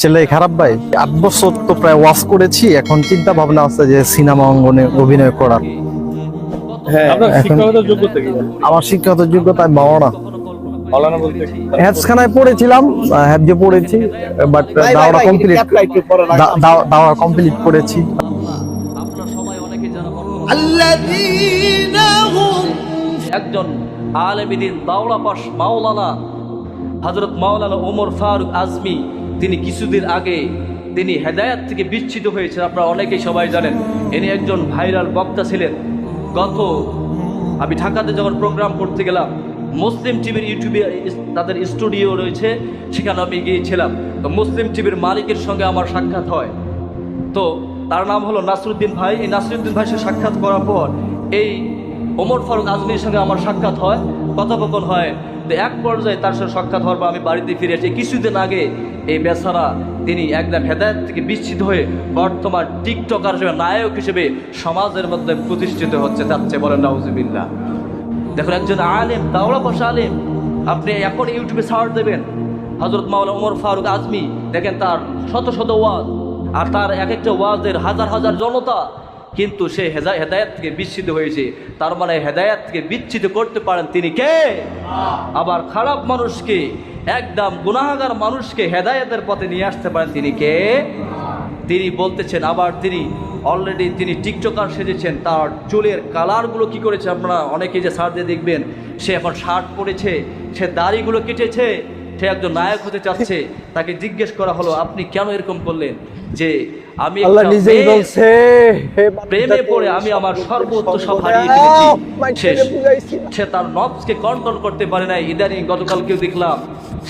সেলাই খারাপ ভাই। আট বছর তো প্রায় ওয়াশ করেছি এখন চিন্তা ভাবনা আছে যে সিনেমা অঙ্গনে অভিনয় করার। আমার শিক্ষাগত যোগ্যতা মাওনা হ্যাপসখানায় পড়েছিলাম হ্যাপজে মাওলানা হজরত মাওলানা ওমর ফারুক আজমি তিনি কিছুদিন আগে তিনি হেদায়াত থেকে বিচ্ছিত হয়েছেন। আপনারা অনেকেই সবাই জানেন, ইনি একজন ভাইরাল বক্তা ছিলেন। গত আমি ঢাকাতে যখন প্রোগ্রাম করতে গেলাম, মুসলিম টিভির ইউটিউবে তাদের স্টুডিও রয়েছে, সেখানে আমি গিয়েছিলাম। তো মুসলিম টিভির মালিকের সঙ্গে আমার সাক্ষাৎ হয়। তো তার নাম হলো নাসরুদ্দিন ভাই। এই নাসরুদ্দিন সাথে সাক্ষাৎ করার পর এই ওমর ফারুক আজমির সঙ্গে আমার সাক্ষাৎ হয়। কথোপকথন হয় এক পর্যায়ে তার সাথে সাক্ষাৎ হওয়ার আমি বাড়িতে ফিরে আসি কিছুদিন আগে এই বেচারা তিনি একদম হেদায়ত থেকে বিচ্ছিত হয়ে বর্তমান টিকটকার হিসেবে, নায়ক হিসেবে সমাজের মধ্যে প্রতিষ্ঠিত হচ্ছে। যাচ্ছে বলেন, নাউজুবিল্লাহ। দেখুন, একজন আলেম দাওড়া বসা আলেম, আপনি এখন ইউটিউবে সার্চ দেবেন হজরত মাওলা ওমর ফারুক আজমি, দেখেন তার শত শত ওয়াজ, আর তার এক একটা ওয়াজের হাজার হাজার জনতা কিন্তু সে হেদা হেদায়াত থেকে বিচ্ছিত হয়েছে। তার মানে হেদায়াত থেকে বিচ্ছিত করতে পারেন তিনি কে? আবার খারাপ মানুষকে, একদম গুনাহাগার মানুষকে হেদায়েতের পথে নিয়ে আসতে পারেন তিনি কে? তিনি বলতেছেন, আবার তিনি অলরেডি তিনি টিকটকার সেজেছেন, তার চুলের কালারগুলো কি করেছে আপনারা অনেকে যে সার দিয়ে দেখবেন, সে এখন শার্ট পরেছে, সে দাড়িগুলো কেটেছে, সে একজন নায়ক হতে চাচ্ছে। তাকে জিজ্ঞেস করা হলো, আপনি কেন এরকম করলেন? যে আমি আল্লাহ নিজেই বলছে প্রেমে পড়ে আমি আমার সর্বোচ্চ সব হারিয়ে ফেলেছি। সে তার নবসকে কন্ট্রোল করতে পারে নাই। ইদানিং গতকালকেও দেখলাম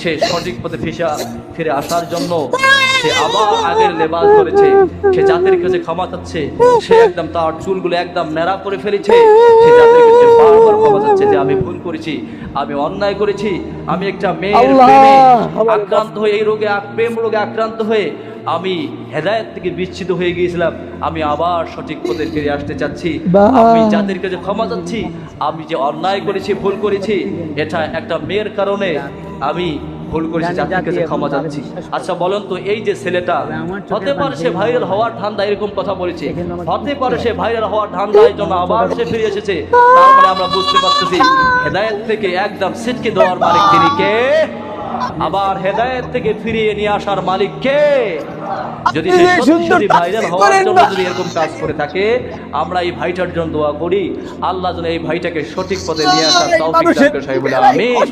সে সঠিক পথে ফিসা ফিরে আসার জন্য সে আবার আগের লেবাস ধরেছে। সে জাতির কাছে ক্ষমা চাচ্ছে। সে একদম তার চুলগুলো একদম ন্যাড়া করে ফেলেছে। সে জাতির কাছে বারবার ক্ষমা চাচ্ছে যে আমি ভুল করেছি আমি অন্যায় করেছি। আমি একটা মেয়ের প্রেমে আক্রান্ত হয়ে এই রোগে প্রেম রোগে আক্রান্ত হয়ে আমি হেদায়েত থেকে বিচ্ছিত হয়ে গিয়েছিলাম। আমি আবার সঠিক পথে ফিরে আসতে চাচ্ছি। আমি যাদের কাছে ক্ষমা চাচ্ছি। আমি যে অন্যায় করেছি ভুল করেছি এটা একটা মেয়ের কারণে আমি ভুল করেছি জাতির কাছে ক্ষমা চাচ্ছি। আচ্ছা বলেন তো এই যে ছেলেটা হতে পারে সে ভাইরাল হওয়ার ধান্দা এরকম কথা বলেছে। হতে পারে সে ভাইরাল হওয়ার জন্য আবার সে ফিরে এসেছে। তারপরে আমরা বুঝতে পারতেছি হেদায়েত থেকে একদম সিটকে দেওয়ার মালিক তিনি কে? আবার হেদায়েত থেকে ফিরিয়ে নিয়ে আসার মালিক কে? যদি ভাইরাল হওয়ার জন্য যদি এরকম কাজ করে থাকে আমরা এই ভাইটার জন্য দোয়া করি। আল্লাহ যেন এই ভাইটাকে সঠিক পথে নিয়ে আসার তৌফিক দান করে সাহেবুল আমিন।